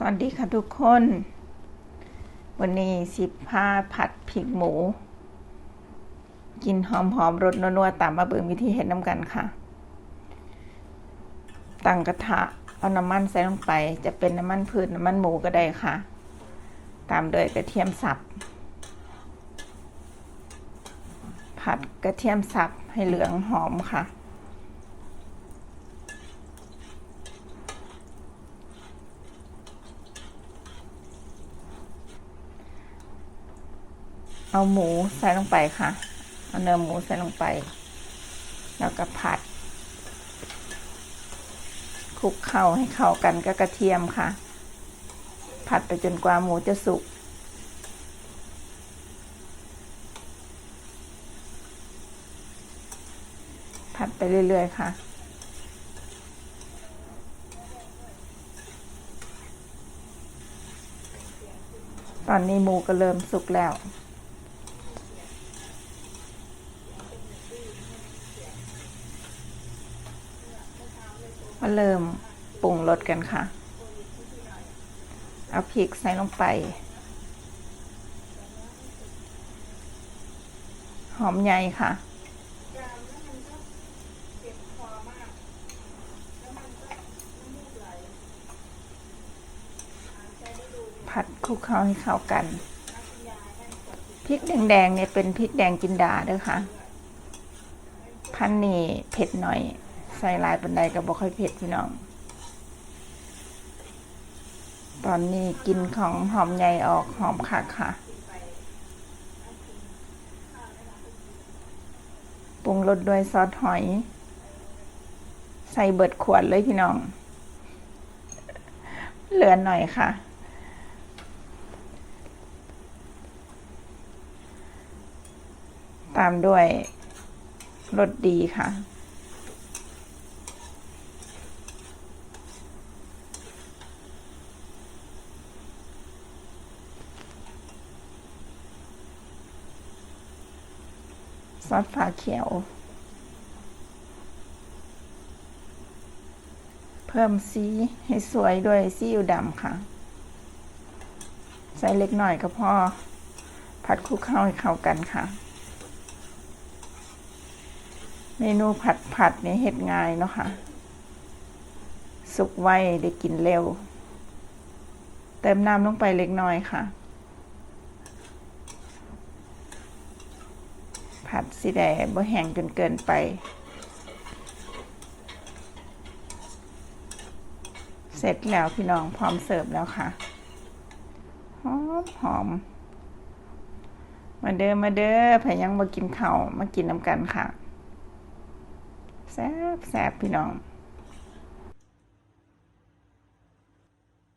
สวัสดีค่ะทุกคน วันนี้สิพาผัดพริกหมู กินหอมๆรสนัวๆตามมาเบิ่งวิธีเห็ดน้ำกันค่ะ ตั้งกระทะเอาน้ำมันใส่ลงไป จะเป็นน้ำมันพืชน้ำมันหมูก็ได้ค่ะ ตามด้วยกระเทียมสับ ผัดกระเทียมสับให้เหลืองหอมค่ะ เอาหมูใส่ลงไปค่ะ เอาเนื้อหมูใส่ลงไป แล้วก็ผัดคลุกเข้าให้เข้ากันกับกระเทียมค่ะ ผัดไปจนกว่าหมูจะสุก ผัดไปเรื่อย ๆ ค่ะตอนนี้หมูก็เริ่มสุกแล้ว มาเริ่มปรุงรสกันค่ะ เอาพริกใส่ลงไป หอมใหญ่ค่ะ ผัดคลุกเคล้าให้เข้ากัน พริกแดงๆเนี่ยเป็นพริกแดงจินดาเด้อค่ะ พันนี่เผ็ดหน่อย ใส่ลายบันไดก็บ่ค่อยเผ็ดพี่น้อง ตอนนี้กินของหอมใหญ่ออกหอมคักค่ะปรุงรสด้วยซอสหอย ใส่เบิดขวดเลยพี่น้อง เหลือหน่อยค่ะตามด้วยรสดีค่ะ ซอสฝาเขียว เพิ่มสีให้สวยด้วยซีอิ๊วดำค่ะ ใส่เล็กหน่อยก็พอ ผัดคลุกเข้าให้เข้ากันค่ะ เมนูผัดผัดนี่เฮ็ดง่ายเนาะค่ะ สุกไวได้กินเร็ว เติมน้ำลงไปเล็กน้อยค่ะ ผัดสีแดงบ่แห้งจนเกินไป เสร็จแล้วพี่น้องพร้อมเสิร์ฟแล้วค่ะหอมหอมมาเด้อมาเด้อแผ่ยังมากินข้าวมากินน้ำกันค่ะแซ่บแซ่บพี่น้อง